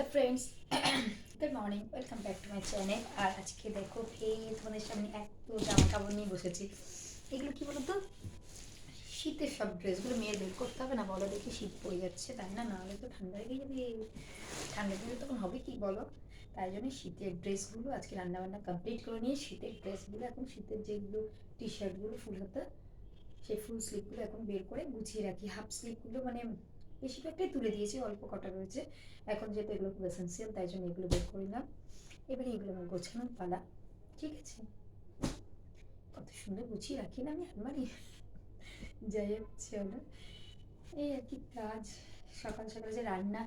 Hello friends good morning welcome back to my channel আর আজকে দেখো এই তোমাদের সামনে এত জামা কাপড় নিয়ে বসেছি। এগুলো কি বলতো? শীতের সব ড্রেসগুলো মেয়ের বের করতে হবে না, বলো দেখি শীত পড়ে যাচ্ছে তাই না? নাহলে তো ঠান্ডা লেগে যাবে। ঠান্ডা দিলে তখন হবে কি বলো? তাই জন্য শীতের ড্রেসগুলো আজকে রান্নাবান্না কমপ্লিট করে নিয়ে শীতের ড্রেসগুলো এখন শীতের যেগুলো টি শার্টগুলো ফুল হাতা, সেই ফুল স্লিপগুলো এখন বের করে গুছিয়ে রাখি। হাফ স্লিপগুলো মানে বেশিরভাগটাই তুলে দিয়েছি, অল্প কটা রয়েছে। এখন যেহেতু এগুলো খুব এসেন্সিয়াল তাই জন্য এগুলো বের করে নিলাম। এবারে এগুলো আমার গোছানোর পালা, ঠিক আছে? কত সুন্দর গুছিয়ে রাখি না আমি আলমারি। যাই হোক, চলো। এই আর কি কাজ। সকাল সকাল যে রান্না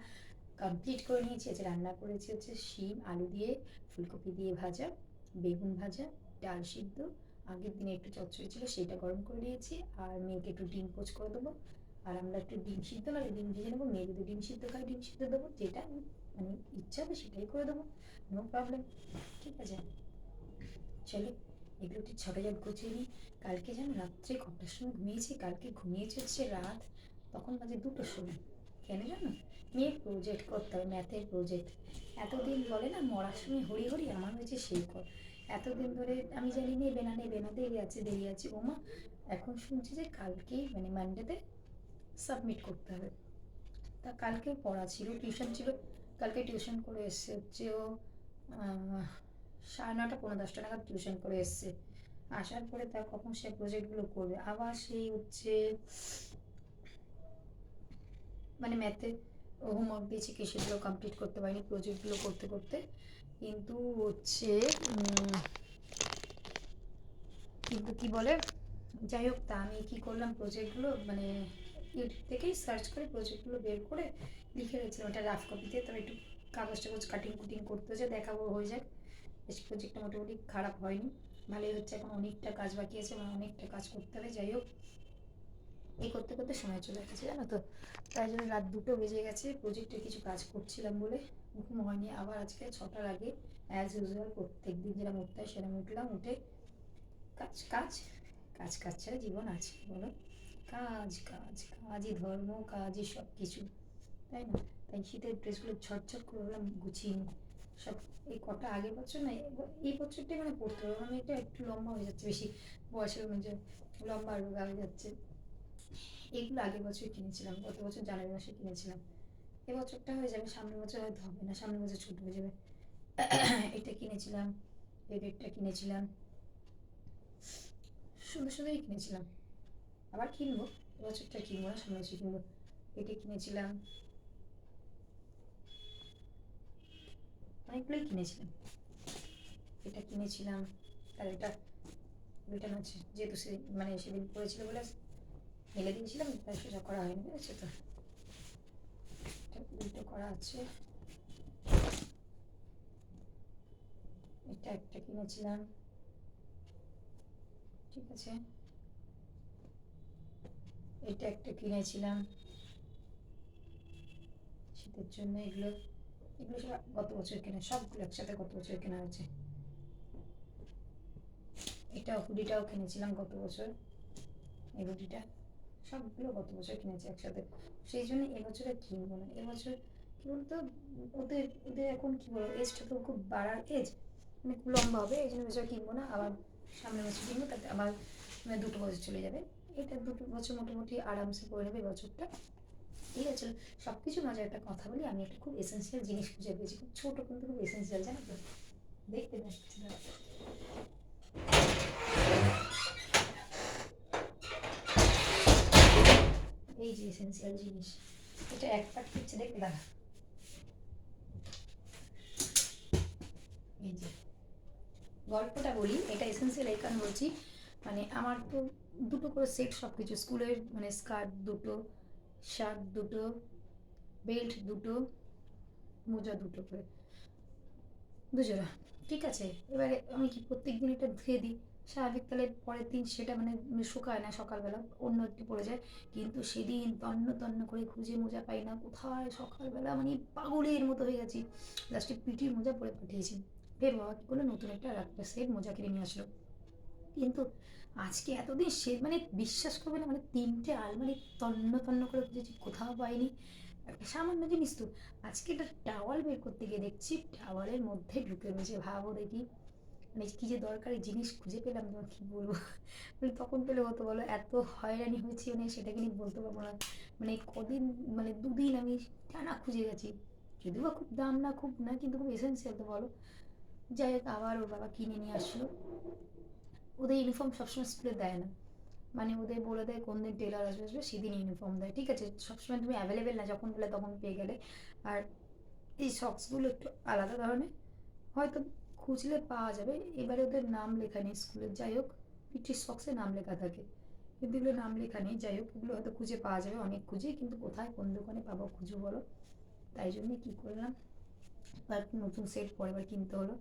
কমপ্লিট করে নিয়েছি আজ রান্না করেছি হচ্ছে শিম, আলু দিয়ে, ফুলকপি দিয়ে ভাজা, বেগুন ভাজা, ডাল সিদ্ধ। আগের দিনে একটু চচ্চড়ি ছিল, সেটা গরম করে নিয়েছি। আর মেয়েকে একটু ডিম পোচ করে দেবো। আর আমরা একটু ডিম সিদ্ধ না ডিম ভেজে নেব, মেয়ে যদি ডিম সিদ্ধ খায়, ডিম সিদ্ধ দেবো, যেটা মানে ইচ্ছা হবে সেটাই করে দেবো নো প্রবলেম ঠিক আছে? চলো, এগুলো একটু জল গুছিয়ে নিই। কালকে যেন রাত্রে কটার সময় ঘুমিয়েছি, কালকে ঘুমিয়েছি হচ্ছে রাত, তখন বাজে দুটোর সময়। কেন জানো? মেয়ের প্রজেক্ট করতে হবে ম্যাথের প্রজেক্ট এতদিন বলে না, মরার সময় হরি হরি, আমার হয়েছে সেই কর। এতদিন ধরে আমি জানি নেবে না নেবে না দেরি আছে দেরি আছে। ওমা, এখন শুনছি যে কালকেই মানে মানডেতে সাবমিট করতে হবে। তা কালকে পড়া ছিল টিউশন ছিল, কালকে টিউশন করে এসছে হচ্ছে ও সাড়ে নটা পনেরো দশটা নাগাদ টিউশন করে এসছে। আসার পরে তার কখন সে প্রজেক্টগুলো করবে? আবার সেই হচ্ছে মানে ম্যাথে হোমওয়ার্ক দিয়েছে কি সেগুলো কমপ্লিট করতে পারিনি প্রজেক্টগুলো করতে করতে। কিন্তু হচ্ছে কিন্তু কি বলে? যাই হোক, তা আমি কী করলাম প্রজেক্টগুলো মানে ইউটিউব থেকেই সার্চ করে প্রজেক্টগুলো বের করে লিখে রেখেছিলাম। ওটা রাফ কপিতে তবে একটু কাগজ টাগজ কাটিং কুটিং করতে হচ্ছে দেখাবো হয়ে যাক। বেশ প্রজেক্টটা মোটামুটি খারাপ হয়নি। ভালোই হচ্ছে, এখন অনেকটা কাজ বাকি আছে মানে অনেকটা কাজ করতে হবে, যাই হোক। এই করতে করতে সময় চলে গেছে জানো তো? তাই জন্য রাত দুটো বেজে গেছে প্রজেক্টে কিছু কাজ করছিলাম বলে ঘুম হয়নি। আবার আজকে ছটার আগে অ্যাজ ইউজুয়াল প্রত্যেক দিন যেরকম উঠতে হয় সেরকম উঠলাম, উঠে কাজ কাজ কাজ কাজ ছাড়া জীবন আছে, বলো। কাজ কাজ, কাজই ধর্ম, কাজই সব কিছু তাই না? তাই শীতের ড্রেসগুলো ঝটঝট করে ভাবলাম গুছিয়ে সব, এই কটা আগের বছর না, এই বছরটাই মানে পড়তে হবে। মানে এটা একটু লম্বা হয়ে যাচ্ছে, বেশি বয়সের অনুযায়ী লম্বা রোগা হয়ে যাচ্ছে। এগুলো আগের বছর কিনেছিলাম, গত বছর জানুয়ারি মাসে কিনেছিলাম। এবছরটা হয়ে যাবে, সামনের বছর হয়তো হবে না, সামনের বছর ছোট হয়ে যাবে। এটা কিনেছিলাম, এই রেটটা কিনেছিলাম। সুন্দর সুন্দরই কিনেছিলাম। আবার কিনবো, এবছরটা কিনবো না বছর কিনবো। এটা কিনেছিলাম। অনেকগুলোই কিনেছিলাম। এটা কিনেছিলাম, আর এটা রিটার্ন আছে যেহেতু সে মানে সেদিন পড়েছিল বলে মেলে দিয়েছিলাম, তাই সেটা করা হয়নি, বুঝেছ তো? উল্টো করা আছে। এটা একটা কিনেছিলাম। ঠিক আছে। এটা একটা কিনেছিলাম। শীতের জন্য এগুলো এগুলো সব গত বছর কেনা, সবগুলো একসাথে গত বছর কেনা হয়েছে। এটা হুডিটাও কিনেছিলাম গত বছর। এই হুডিটা, সবগুলো গত বছর কিনেছি একসাথে। সেই জন্য এবছর আর কিনবো না। এবছর কি বলতো, ওদের ওদের এখন কি বলব এজটা তো খুব বাড়ার এজ মানে খুব লম্বা হবে, এই জন্য এবছর কিনবো না। আবার সামনের বছর কিনবো, তাতে আবার মানে দুটো বছর চলে যাবে। এটা দুটো বছর মোটামুটি আরামসে করে নেবে বছরটা। ঠিক আছে সব কিছু মজার একটা কথা বলি, আমি একটা খুব এসেন্সিয়াল জিনিস খুঁজে পেয়েছি, খুব ছোটো কিন্তু খুব এসেন্সিয়াল জানো তো? দেখতে পাচ্ছি এই যে এসেন্সিয়াল জিনিস, এটা এক পাট দিচ্ছে দেখবে দাঁড়া। এই যে গল্পটা বলি, এটা এসেন্সিয়াল এই কারণ বলছি মানে আমার তো দুটো করে সেট সব কিছু স্কুলের মানে স্কার্ট দুটো শার্ট দুটো বেল্ট দুটো, মোজা দুটো করে। দুজোড়া ঠিক আছে? এবারে আমি কি প্রত্যেক দিন এটা ধুয়ে দিই? স্বাভাবিক তাহলে পরের দিন সেটা মানে শুকায় না সকালবেলা, অন্য একটু পড়ে যায়। কিন্তু সেদিন তন্ন তন্ন করে খুঁজে মোজা পাই না, কোথায় সকালবেলা মানে পাগলের মতো হয়ে গেছি। লাস্টে পিটির মোজা পরে পাঠিয়েছি। ফের বাবা কী করল? নতুন একটা একটা সেট মোজা কিনে নিয়ে আসলো। কিন্তু আজকে এতদিন সে মানে বিশ্বাস করবে না মানে তিনটে আলমারি তন্ন তন্ন করে খুঁজেছি কোথাও পাইনি। সামান্য জিনিস তো, আজকে একটা টাওয়াল বের করতে গিয়ে দেখছি টাওয়ালের মধ্যে ঢুকে রয়েছে, ভাবো দেখি। মানে কি যে দরকারি জিনিস খুঁজে পেলাম তোমার কি বলব? মানে তখন পেলে হতো, বলো, এত হয়রানি হয়েছি মানে সেটাকে নিয়ে বলতে পারব না। মানে কদিন মানে দুদিন আমি টানা খুঁজে গেছি। যদিও বা খুব দাম না, খুব না, কিন্তু খুব এসেন্সিয়াল তো বলো। যাই হোক, আবার ওর বাবা কিনে নিয়ে আসলো। ওদের ইউনিফর্ম সবসময় স্কুলে দেয় না। মানে ওদের বলে দেয়, কোন দিন টেলার আসবে আসবে সেদিন ইউনিফর্ম দেয়। ঠিক আছে, সবসময় তুমি অ্যাভেলেবেল না, যখন বলে তখন পেয়ে গেলে। আর এই সক্সগুলো একটু আলাদা ধরনের। হয়তো খুঁজলে পাওয়া যাবে। এবারে ওদের নাম লেখা নেই স্কুলের যাই হোক পিটির সক্সে নাম লেখা থাকে। কিন্তু এগুলো নাম লেখা নেই। যাই হোক, এগুলো হয়তো খুঁজে পাওয়া যাবে, অনেক খুঁজে। কিন্তু কোথায়, কোন দোকানে পাবো খুঁজো বলো। তাই জন্যে কী করলাম? নতুন সেট পরের কিনতে হলো।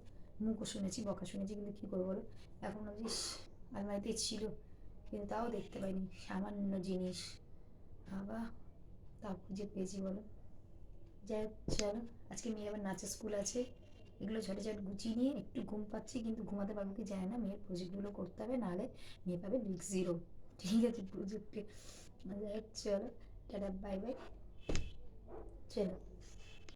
মুখও শুনেছি, বকা শুনেছি, কিন্তু কী করব বলো? এখন ইস আলমারিতে ছিল, কিন্তু তাও দেখতে পাইনি, সামান্য জিনিস। বাবা তা খুঁজে পেয়েছি বলো। যাই হোক, চলো, আজকে মেয়ে আবার নাচের স্কুল আছে। এগুলো ঝটঝট গুছিয়ে নিয়ে একটু ঘুম পাচ্ছি, কিন্তু ঘুমাতে পারব কি যায় না। মেয়ের প্রজেক্টগুলো করতে হবে, নাহলে মেয়ে পাবে বিগ জিরো ঠিক আছে, প্রজেক্টে। যাই হোক, চলো, টাটা বাই বাই চলো।